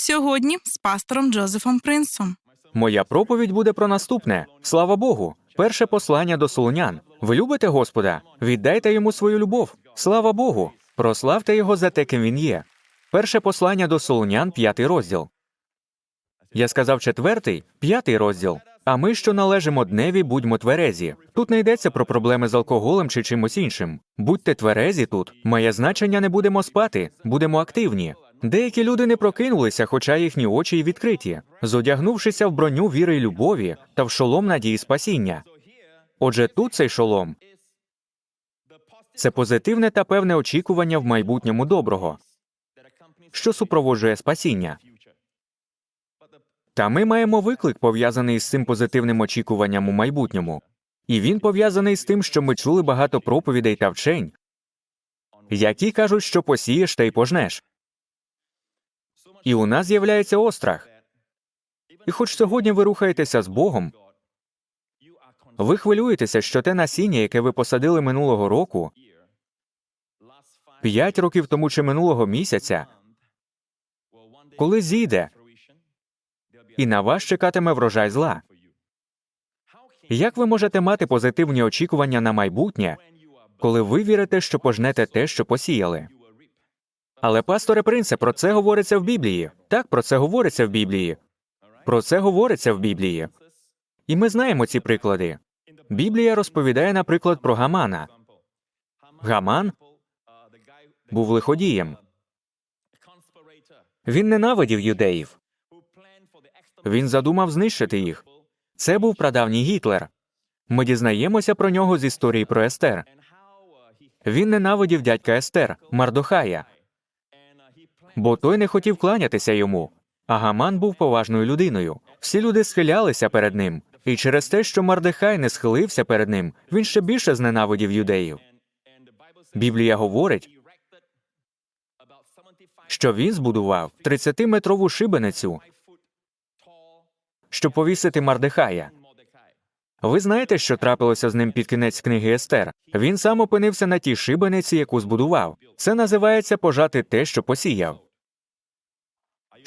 Сьогодні з пастором Джозефом Принсом. Моя проповідь буде про наступне. Слава Богу. Перше послання до солунян. Ви любите Господа? Віддайте йому свою любов. Слава Богу. Прославте його за те, ким він є. Перше послання до солунян, п'ятий розділ. Я сказав четвертий, п'ятий розділ. А ми, що належимо дневі, будьмо тверезі. Тут не йдеться про проблеми з алкоголем чи чимось іншим. Будьте тверезі тут. Має значення не будемо спати, будемо активні. Деякі люди не прокинулися, хоча їхні очі й відкриті, зодягнувшися в броню віри й любові та в шолом надії спасіння. Отже, тут цей шолом це позитивне та певне очікування в майбутньому доброго, що супроводжує спасіння. Та ми маємо виклик, пов'язаний з цим позитивним очікуванням у майбутньому, і він пов'язаний з тим, що ми чули багато проповідей та вчень, які кажуть, що посієш та й пожнеш. І у нас з'являється острах. І хоч сьогодні ви рухаєтеся з Богом, ви хвилюєтеся, що те насіння, яке ви посадили минулого року, п'ять років тому чи минулого місяця, коли зійде, і на вас чекатиме врожай зла. Як ви можете мати позитивні очікування на майбутнє, коли ви вірите, що пожнете те, що посіяли? Але, пасторе принце, про це говориться в Біблії. Так, про це говориться в Біблії. Про це говориться в Біблії. І ми знаємо ці приклади. Біблія розповідає, наприклад, про Гамана. Гаман був лиходієм. Він ненавидів юдеїв. Він задумав знищити їх. Це був прадавній Гітлер. Ми дізнаємося про нього з історії про Естер. Він ненавидів дядька Естер, Мардохая, бо той не хотів кланятися йому. А Гаман був поважною людиною. Всі люди схилялися перед ним, і через те, що Мардехай не схилився перед ним, він ще більше зненавидів юдеїв. Біблія говорить, що він збудував 30-метрову шибеницю, щоб повісити Мардехая. Ви знаєте, що трапилося з ним під кінець книги Естер? Він сам опинився на тій шибениці, яку збудував. Це називається пожати те, що посіяв.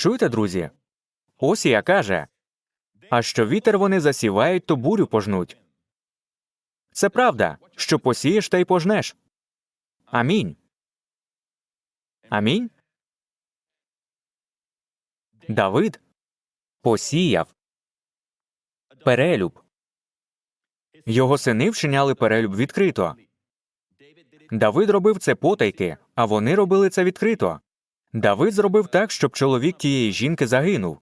Чуєте, друзі? Осія каже а що вітер вони засівають, то бурю пожнуть. Це правда, що посієш та й пожнеш. Амінь. Амінь. Давид посіяв перелюб. Його сини вчиняли перелюб відкрито. Давид робив це потайки, а вони робили це відкрито. Давид зробив так, щоб чоловік тієї жінки загинув.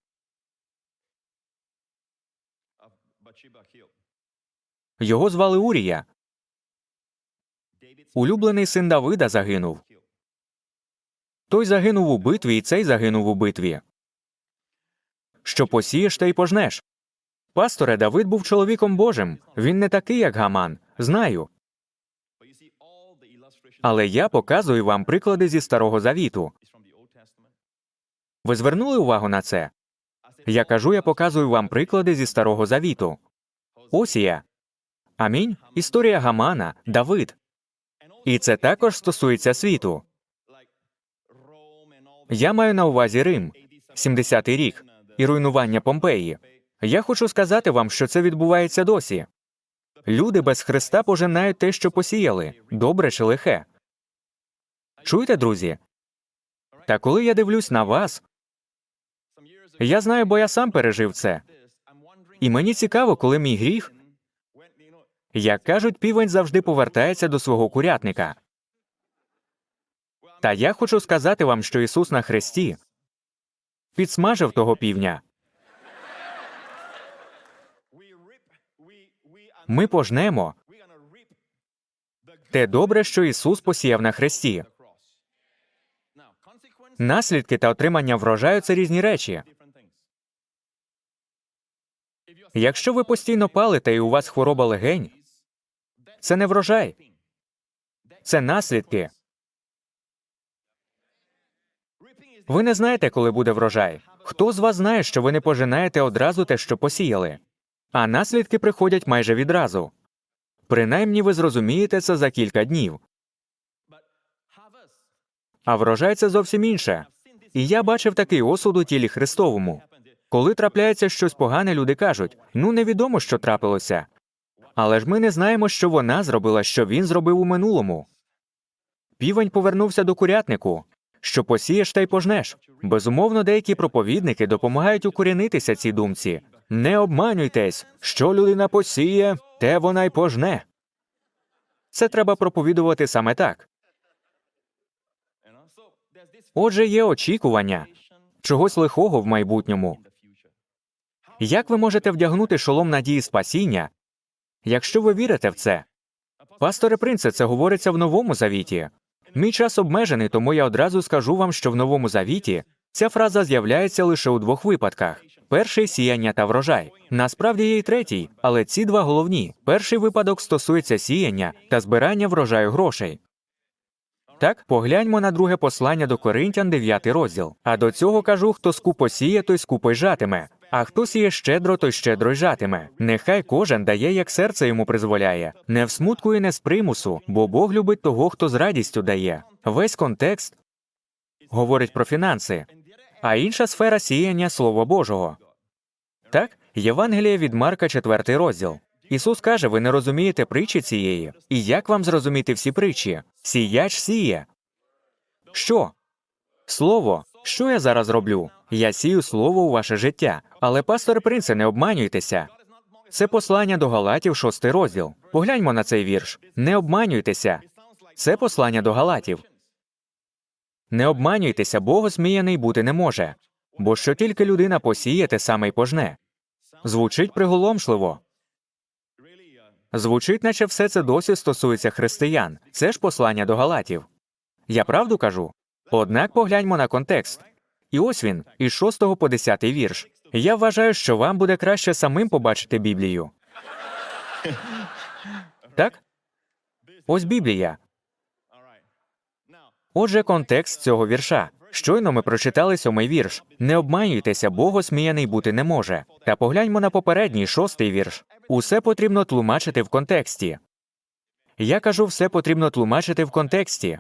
Його звали Урія. Улюблений син Давида загинув. Той загинув у битві, і цей загинув у битві. Що посієш, та й пожнеш. Пасторе, Давид був чоловіком Божим. Він не такий, як Гаман. Знаю. Але я показую вам приклади зі старого завіту. Ви звернули увагу на це? Я кажу, я показую вам приклади зі старого завіту. Осія. Амінь. Історія Гамана, Давид. І це також стосується світу. Я маю на увазі Рим, 70-й рік, і руйнування Помпеї. Я хочу сказати вам, що це відбувається досі. Люди без Христа пожинають те, що посіяли, добре чи лихе. Чуєте, друзі? Та коли я дивлюсь на вас, я знаю, бо я сам пережив це. І мені цікаво, коли мій гріх, як кажуть, півень завжди повертається до свого курятника. Та я хочу сказати вам, що Ісус на хресті підсмажив того півня. Ми пожнемо те добре, що Ісус посіяв на хресті. Наслідки та отримання врожаю це різні речі. Якщо ви постійно палите і у вас хвороба легень, це не врожай, це наслідки. Ви не знаєте, коли буде врожай. Хто з вас знає, що ви не пожинаєте одразу те, що посіяли, а наслідки приходять майже відразу. Принаймні ви зрозумієте це за кілька днів. А врожай це зовсім інше. І я бачив такий осуд у тілі Христовому. Коли трапляється щось погане, люди кажуть: ну невідомо, що трапилося. Але ж ми не знаємо, що вона зробила, що він зробив у минулому. Півень повернувся до курятнику. Що посієш, та й пожнеш. Безумовно, деякі проповідники допомагають укорінитися цій думці. Не обманюйтесь, що людина посіє, те вона й пожне. Це треба проповідувати саме так. Отже, є очікування чогось лихого в майбутньому. Як ви можете вдягнути шолом надії спасіння, якщо ви вірите в це? Пасторе принце, це говориться в новому завіті. Мій час обмежений, тому я одразу скажу вам, що в новому завіті ця фраза з'являється лише у двох випадках: перший сіяння та врожай. Насправді є й третій, але ці два головні. Перший випадок стосується сіяння та збирання врожаю грошей. Так, погляньмо на друге послання до Коринтян, 9 розділ. А до цього кажу, хто скупо сіє, той скупо й жатиме. А хто сіє щедро, той щедро й жатиме. Нехай кожен дає, як серце йому призволяє, не в смутку і не з примусу, бо Бог любить того, хто з радістю дає. Весь контекст говорить про фінанси, а інша сфера сіяння Слова Божого. Так, Євангеліє від Марка, 4 розділ. Ісус каже: ви не розумієте притчі цієї. І як вам зрозуміти всі притчі? Сіяч сіє. Що? Слово. Що я зараз роблю? Я сію слово у ваше життя. Але, пастор принце, не обманюйтеся. Це послання до Галатів, шостий розділ. Погляньмо на цей вірш. Не обманюйтеся. Це послання до Галатів. Не обманюйтеся, Бог сміяний бути не може. Бо що тільки людина посіє, те саме й пожне. Звучить приголомшливо. Звучить, наче все це досі стосується християн. Це ж послання до Галатів. Я правду кажу. Однак погляньмо на контекст. І ось він, із 6 по 10 вірш. Я вважаю, що вам буде краще самим побачити Біблію. Так? Ось Біблія. Отже, контекст цього вірша. Щойно ми прочитали сьомий вірш. Не обманюйтеся, Бог сміяний бути не може. Та погляньмо на попередній шостий вірш. Усе потрібно тлумачити в контексті. Я кажу, все потрібно тлумачити в контексті.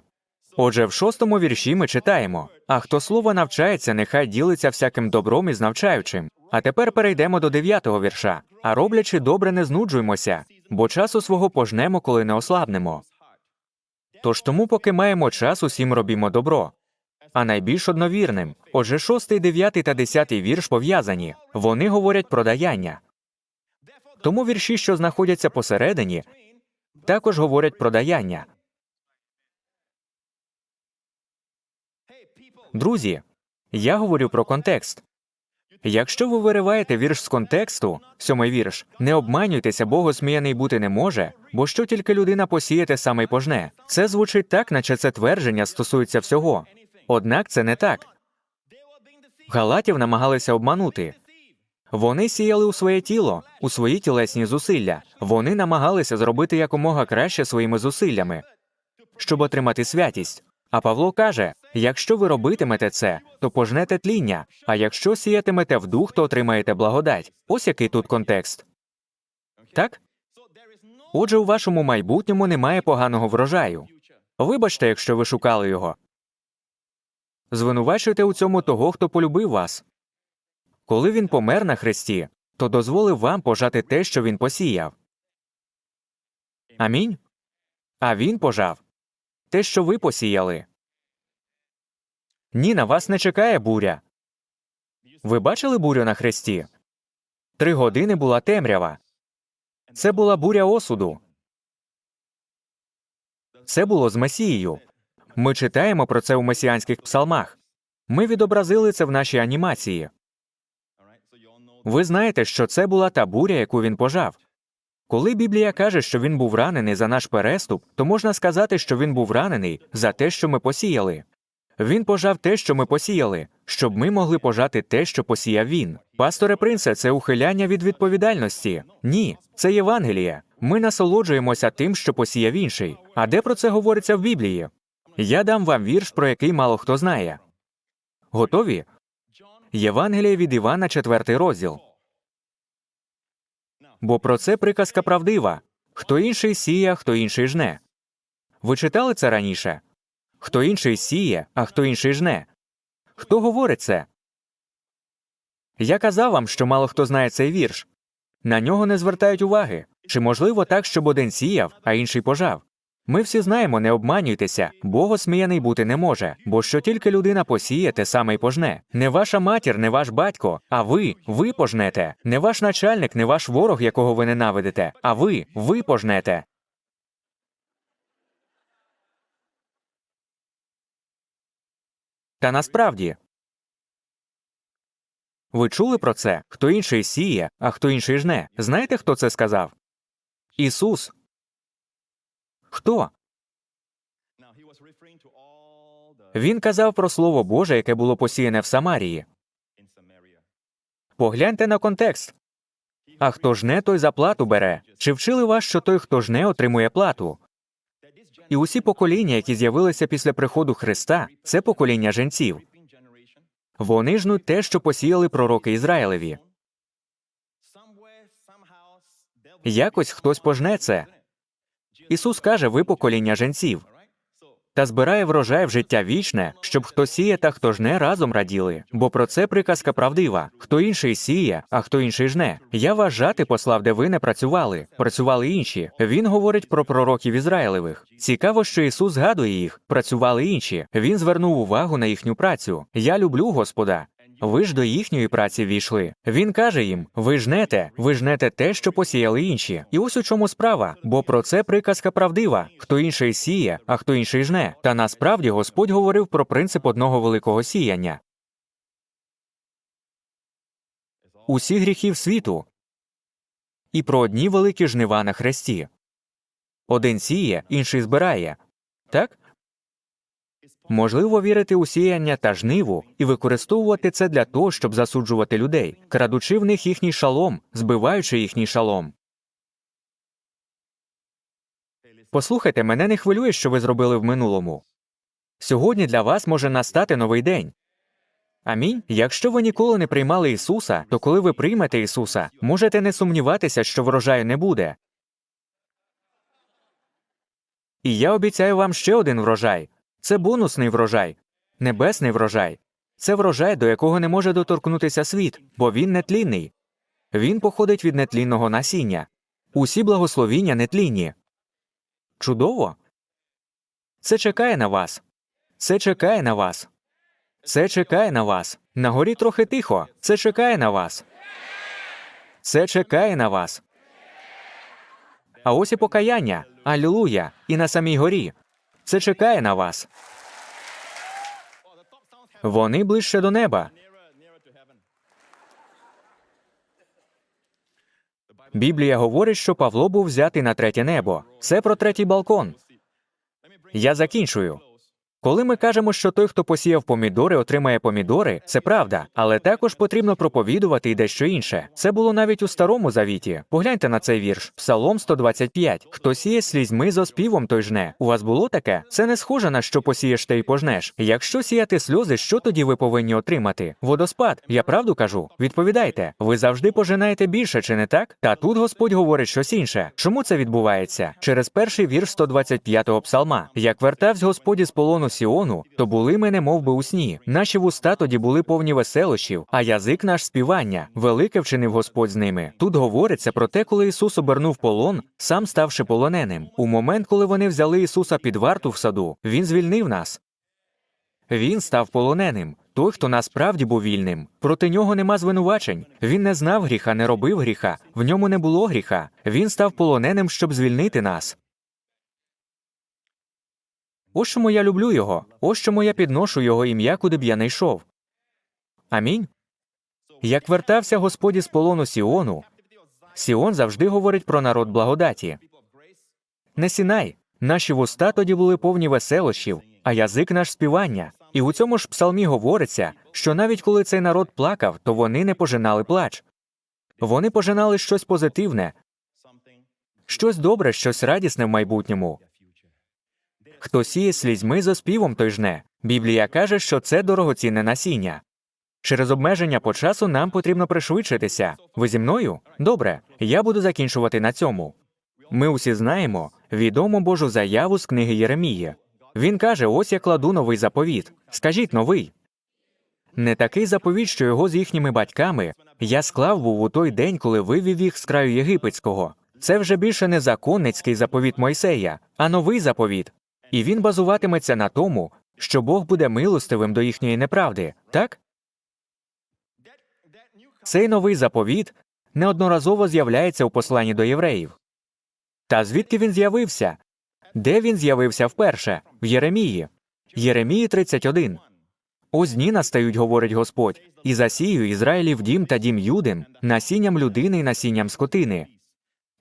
Отже, в шостому вірші ми читаємо: А хто слово навчається, нехай ділиться всяким добром із навчаючим. А тепер перейдемо до дев'ятого вірша. А роблячи добре, не знуджуймося, бо часу свого пожнемо, коли не ослабнемо. Тож тому, поки маємо час, усім робімо добро. А найбільш одновірним. Отже, шостий, дев'ятий та десятий вірш пов'язані. Вони говорять про даяння. Тому вірші, що знаходяться посередині, також говорять про даяння. Друзі, я говорю про контекст. Якщо ви вириваєте вірш з контексту, сьомий вірш, не обманюйтеся, Бог сміяний бути не може, бо що тільки людина посіє, те саме й пожне. Це звучить так, наче це твердження стосується всього. Однак це не так. Галатів намагалися обманути. Вони сіяли у своє тіло, у свої тілесні зусилля. Вони намагалися зробити якомога краще своїми зусиллями, щоб отримати святість. А Павло каже: якщо ви робитимете це, то пожнете тління, а якщо сіятимете в дух, то отримаєте благодать. Ось який тут контекст. Так? Отже, у вашому майбутньому немає поганого врожаю. Вибачте, якщо ви шукали його. Звинувачуйте у цьому того, хто полюбив вас. Коли він помер на хресті, то дозволив вам пожати те, що він посіяв. Амінь. А він пожав те, що ви посіяли. Ні, на вас не чекає буря. Ви бачили бурю на хресті? Три години була темрява. Це була буря осуду. Це було з Месією. Ми читаємо про це у месіанських псалмах. Ми відобразили це в нашій анімації. Ви знаєте, що це була та буря, яку він пожав. Коли Біблія каже, що він був ранений за наш переступ, то можна сказати, що він був ранений за те, що ми посіяли. Він пожав те, що ми посіяли, щоб ми могли пожати те, що посіяв він. Пасторе принце, це ухиляння від відповідальності. Ні, це Євангеліє. Ми насолоджуємося тим, що посіяв інший. А де про це говориться в Біблії? Я дам вам вірш, про який мало хто знає. Готові? Євангеліє від Івана, 4 розділ. Бо про це приказка правдива хто інший сіє, хто інший жне. Ви читали це раніше? Хто інший сіє, а хто інший жне. Хто говорить це? Я казав вам, що мало хто знає цей вірш. На нього не звертають уваги. Чи можливо так, щоб один сіяв, а інший пожав? Ми всі знаємо, не обманюйтеся, Бог осміяний бути не може, бо що тільки людина посіє, те саме й пожне. Не ваша матір, не ваш батько, а ви, ви пожнете. Не ваш начальник, не ваш ворог, якого ви ненавидите, а ви, ви пожнете. Та насправді. Ви чули про це? Хто інший сіє, а хто інший жне. Знаєте, хто це сказав? Ісус. Хто? Він казав про Слово Боже, яке було посіяне в Самарії. Погляньте на контекст. А хто жне, той за плату бере. Чи вчили вас, що той, хто жне, отримує плату? І усі покоління, які з'явилися після приходу Христа, це покоління женців. Вони жнуть те, що посіяли пророки Ізраїлеві. Якось хтось пожне це. Ісус каже, ви покоління женців. Та збирає врожай в життя вічне, щоб хто сіє та хто жне разом раділи. Бо про це приказка правдива: хто інший сіє, а хто інший жне. Я вас послав, де ви не працювали, працювали інші. Він говорить про пророків Ізраїлевих. Цікаво, що Ісус згадує їх, працювали інші. Він звернув увагу на їхню працю. Я люблю Господа. Ви ж до їхньої праці війшли. Він каже їм: ви жнете, ви жнете те, що посіяли інші. І ось у чому справа, бо про це приказка правдива: хто інший сіє, а хто інший жне. Та насправді Господь говорив про принцип одного великого сіяння. Усі гріхів світу і про одні великі жнива на хресті. Один сіє, інший збирає. Так? Можливо вірити у сіяння та жниву і використовувати це для того, щоб засуджувати людей, крадучи в них їхній шалом, збиваючи їхній шалом. Послухайте, мене не хвилює, що ви зробили в минулому. Сьогодні для вас може настати новий день. Амінь. Якщо ви ніколи не приймали Ісуса, то коли ви приймете Ісуса, можете не сумніватися, що врожаю не буде. І я обіцяю вам ще один врожай це бонусний врожай, небесний врожай. Це врожай, до якого не може доторкнутися світ, бо він нетлінний. Він походить від нетлінного насіння. Усі благословіння нетлінні. Чудово. Це чекає на вас. Це чекає на вас. Це чекає на вас. На горі трохи тихо. Це чекає на вас. Це чекає на вас. А ось і покаяння. Алілуя! І на самій горі. Це чекає на вас. Вони ближче до неба. Біблія говорить, що Павло був взятий на третє небо. Це про третій балкон. Я закінчую. Коли ми кажемо, що той, хто посіяв помідори, отримає помідори, це правда, але також потрібно проповідувати й дещо інше. Це було навіть у старому завіті. Погляньте на цей вірш, Псалом 125. Хто сіє слізьми з оспівом, той жне. У вас було таке? Це не схоже на що посієш те й пожнеш. Якщо сіяти сльози, що тоді ви повинні отримати? Водоспад. Я правду кажу. Відповідайте, ви завжди пожинаєте більше, чи не так? Та тут Господь говорить щось інше. Чому це відбувається? Через перший вірш 125-го псалма. Як вертавсь Господь із полону Сіону, то були ми немов би у сні. Наші вуста тоді були повні веселощів, а язик наш співання. Велике вчинив Господь з ними. Тут говориться про те, коли Ісус обернув полон, сам ставши полоненим. У момент, коли вони взяли Ісуса під варту в саду, Він звільнив нас. Він став полоненим. Той, хто насправді був вільним. Проти нього нема звинувачень. Він не знав гріха, не робив гріха, в ньому не було гріха. Він став полоненим, щоб звільнити нас. Ось чому я люблю його, ось чому я підношу його ім'я, куди б я не йшов. Амінь. Як вертався Господь із полону Сіону, Сіон завжди говорить про народ благодаті. Не сінай, наші вуста тоді були повні веселощів, а язик наш співання. І у цьому ж псалмі говориться, що навіть коли цей народ плакав, то вони не пожинали плач. Вони пожинали щось позитивне, щось добре, щось радісне в майбутньому. Хто сіє слізьми за співом, той жне. Біблія каже, що це дорогоцінне насіння. Через обмеження по часу нам потрібно пришвидшитися. Ви зі мною? Добре, я буду закінчувати на цьому. Ми усі знаємо відому Божу заяву з книги Єремії. Він каже: ось я кладу новий заповіт. Скажіть новий. Не такий заповіт, що його з їхніми батьками я склав був у той день, коли вивів їх з краю єгипетського. Це вже більше не законницький заповіт Мойсея, а новий заповіт. І він базуватиметься на тому, що Бог буде милостивим до їхньої неправди, так? Цей новий заповіт неодноразово з'являється у посланні до євреїв. Та звідки він з'явився? Де він з'явився вперше? В Єремії. Єремії 31. Ось дні настають, говорить Господь, і засію Ізраїлів дім та дім Юдин, насінням людини і насінням скотини.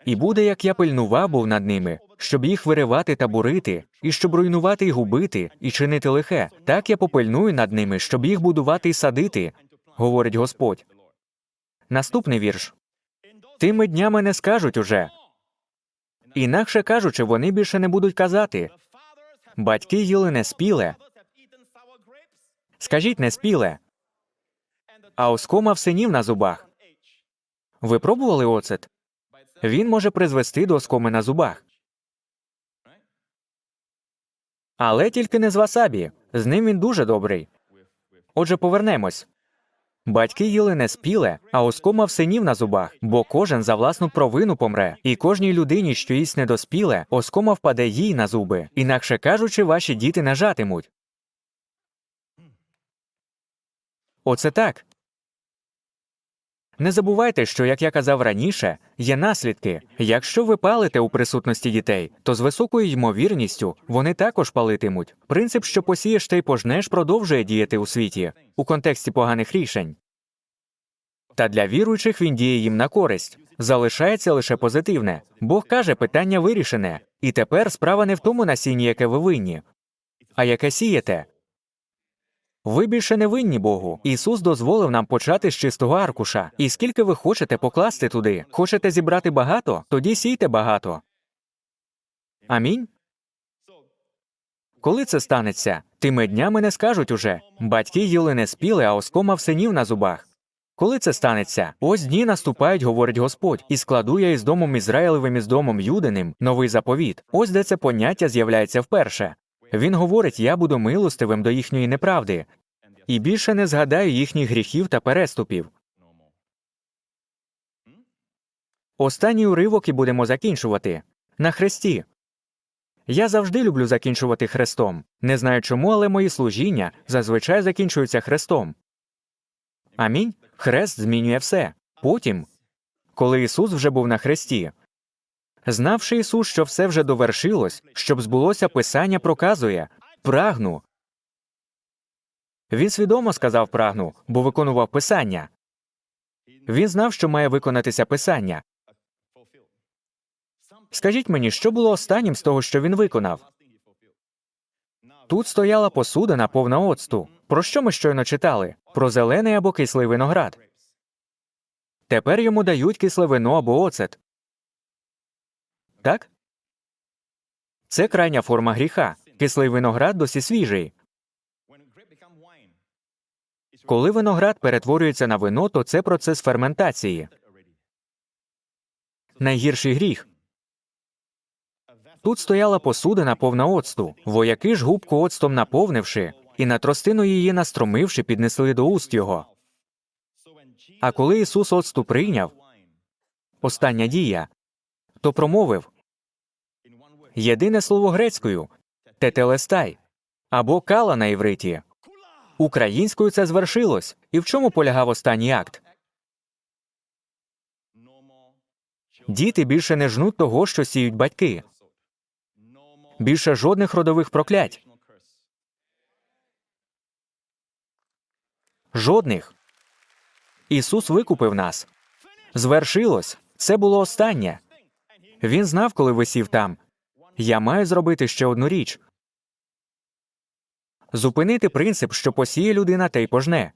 І буде, як я пильнував був над ними, щоб їх виривати та бурити, і щоб руйнувати і губити, і чинити лихе. Так я попильную над ними, щоб їх будувати і садити, говорить Господь. Наступний вірш. Тими днями не скажуть уже. Інакше кажучи, вони більше не будуть казати. Батьки їли неспіле. Скажіть неспіле. А оскома в синів на зубах. Ви пробували оцет? Він може призвести до оскоми на зубах. Але тільки не з васабі. З ним він дуже добрий. Отже, повернемось. Батьки їли не спіле, а оскома в синів на зубах, бо кожен за власну провину помре, і кожній людині, що їсть недоспіле, оскома впаде їй на зуби, інакше кажучи, ваші діти не жатимуть. Оце так. Не забувайте, що, як я казав раніше, є наслідки. Якщо ви палите у присутності дітей, то з високою ймовірністю вони також палитимуть. Принцип, що посієш та й пожнеш, продовжує діяти у світі у контексті поганих рішень. Та для віруючих він діє їм на користь. Залишається лише позитивне. Бог каже, питання вирішене. І тепер справа не в тому насінні, яке ви винні, а яке сієте. Ви більше не винні Богу. Ісус дозволив нам почати з чистого аркуша. І скільки ви хочете покласти туди? Хочете зібрати багато? Тоді сійте багато. Амінь. Коли це станеться, тими днями не скажуть уже батьки їли не спіли, а оскома в синів на зубах. Коли це станеться? Ось дні наступають, говорить Господь, і складу я із домом Ізраїлевим і з домом Юдиним новий заповіт. Ось де це поняття з'являється вперше. Він говорить: я буду милостивим до їхньої неправди, і більше не згадаю їхніх гріхів та переступів. Останній уривок і будемо закінчувати на хресті. Я завжди люблю закінчувати хрестом. Не знаю чому, але мої служіння зазвичай закінчуються хрестом. Амінь. Хрест змінює все. Потім, коли Ісус вже був на хресті, знавши Ісус, що все вже довершилось, щоб збулося Писання, проказує прагну. Він свідомо сказав прагну, бо виконував Писання. Він знав, що має виконатися Писання. Скажіть мені, що було останнім з того, що він виконав? Тут стояла посудина повна оцту. Про що ми щойно читали? Про зелений або кислий виноград. Тепер йому дають кисле вино або оцет. Так? Це крайня форма гріха. Кислий виноград досі свіжий. Коли виноград перетворюється на вино, то це процес ферментації. Найгірший гріх. Тут стояла посудина повна оцту. Вояки ж губку оцтом наповнивши, і на тростину її настромивши, піднесли до уст його. А коли Ісус оцту прийняв, остання дія, то промовив єдине слово грецькою тетелестай або кала на івриті. Українською це звершилось. І в чому полягав останній акт? Діти більше не жнуть того, що сіють батьки. Більше жодних родових проклять. Жодних. Ісус викупив нас. Звершилось. Це було останнє. Він знав, коли висів там. Я маю зробити ще одну річ зупинити принцип, що посіє людина та й пожне.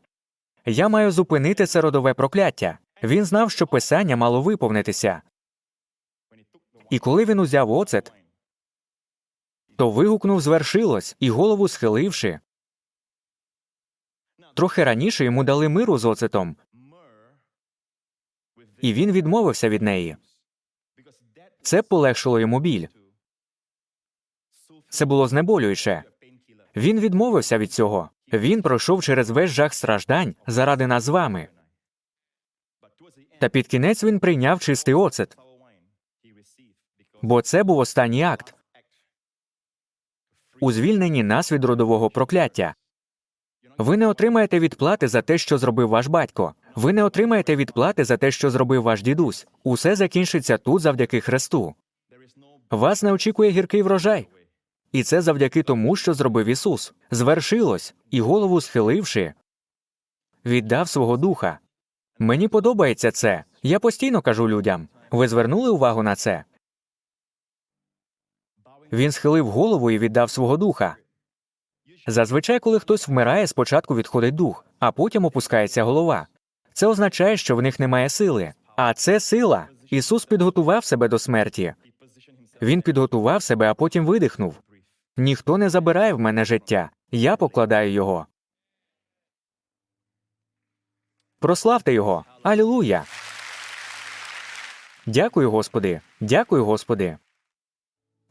Я маю зупинити це родове прокляття. Він знав, що писання мало виповнитися. І коли він узяв оцет, то вигукнув звершилось і голову схиливши. Трохи раніше йому дали миру з оцетом, і він відмовився від неї. Це полегшило йому біль. Це було знеболююче. Він відмовився від цього. Він пройшов через весь жах страждань заради нас з вами. Та під кінець він прийняв чистий оцет, бо це був останній акт у звільненні нас від родового прокляття. Ви не отримаєте відплати за те, що зробив ваш батько. Ви не отримаєте відплати за те, що зробив ваш дідусь. Усе закінчиться тут завдяки Христу. Вас не очікує гіркий врожай. І це завдяки тому, що зробив Ісус. Звершилось, і голову схиливши, віддав свого духа. Мені подобається це. Я постійно кажу людям. Ви звернули увагу на це? Він схилив голову і віддав свого духа. Зазвичай, коли хтось вмирає, спочатку відходить дух, а потім опускається голова. Це означає, що в них немає сили. А це сила. Ісус підготував себе до смерті. Він підготував себе, а потім видихнув. Ніхто не забирає в мене життя, я покладаю його. Прославте його. Алілуя. Дякую, Господи. Дякую, Господи.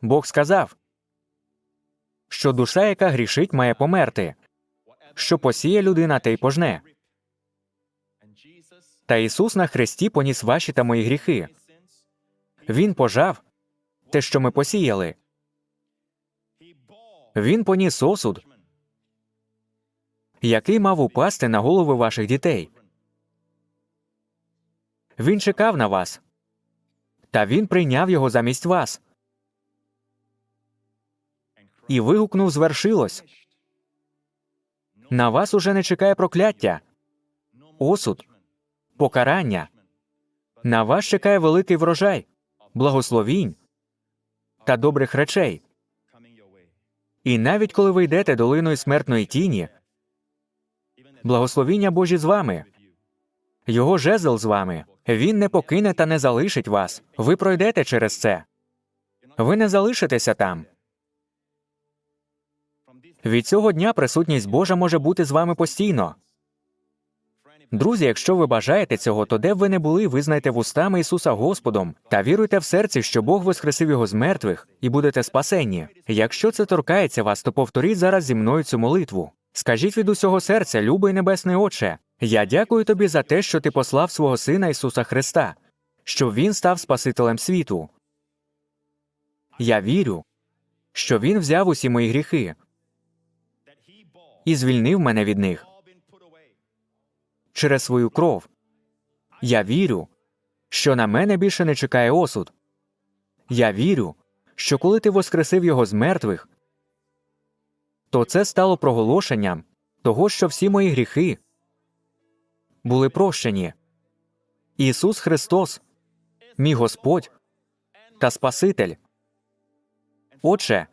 Бог сказав, що душа, яка грішить, має померти. Що посіє людина, те й пожне. Та Ісус на хресті поніс ваші та мої гріхи. Він пожав те, що ми посіяли. Він поніс осуд, який мав упасти на голови ваших дітей. Він чекав на вас, та він прийняв його замість вас і вигукнув звершилось. На вас уже не чекає прокляття, осуд, покарання. На вас чекає великий врожай, благословінь та добрих речей. І навіть коли ви йдете долиною смертної тіні, благословіння Божі з вами, його жезл з вами. Він не покине та не залишить вас. Ви пройдете через це. Ви не залишитеся там. Від цього дня присутність Божа може бути з вами постійно. Друзі, якщо ви бажаєте цього, то де б ви не були, визнайте вустами Ісуса Господом та віруйте в серці, що Бог воскресив його з мертвих, і будете спасенні. Якщо це торкається вас, то повторіть зараз зі мною цю молитву. Скажіть від усього серця, любий небесний Отче, я дякую тобі за те, що ти послав свого Сина Ісуса Христа, що Він став Спасителем світу. Я вірю, що Він взяв усі мої гріхи і звільнив мене від них через свою кров. Я вірю, що на мене більше не чекає осуд. Я вірю, що коли ти воскресив його з мертвих, то це стало проголошенням того, що всі мої гріхи були прощені. Ісус Христос, мій Господь та Спаситель. Отче,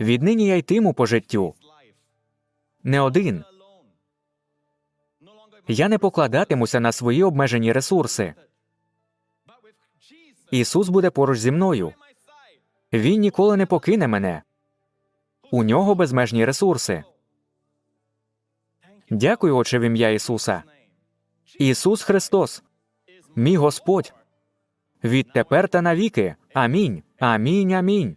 віднині я йтиму по життю не один. Я не покладатимуся на свої обмежені ресурси. Ісус буде поруч зі мною. Він ніколи не покине мене. У нього безмежні ресурси. Дякую, Отче, в ім'я Ісуса. Ісус Христос, мій Господь. Відтепер та навіки. Амінь. Амінь. Амінь.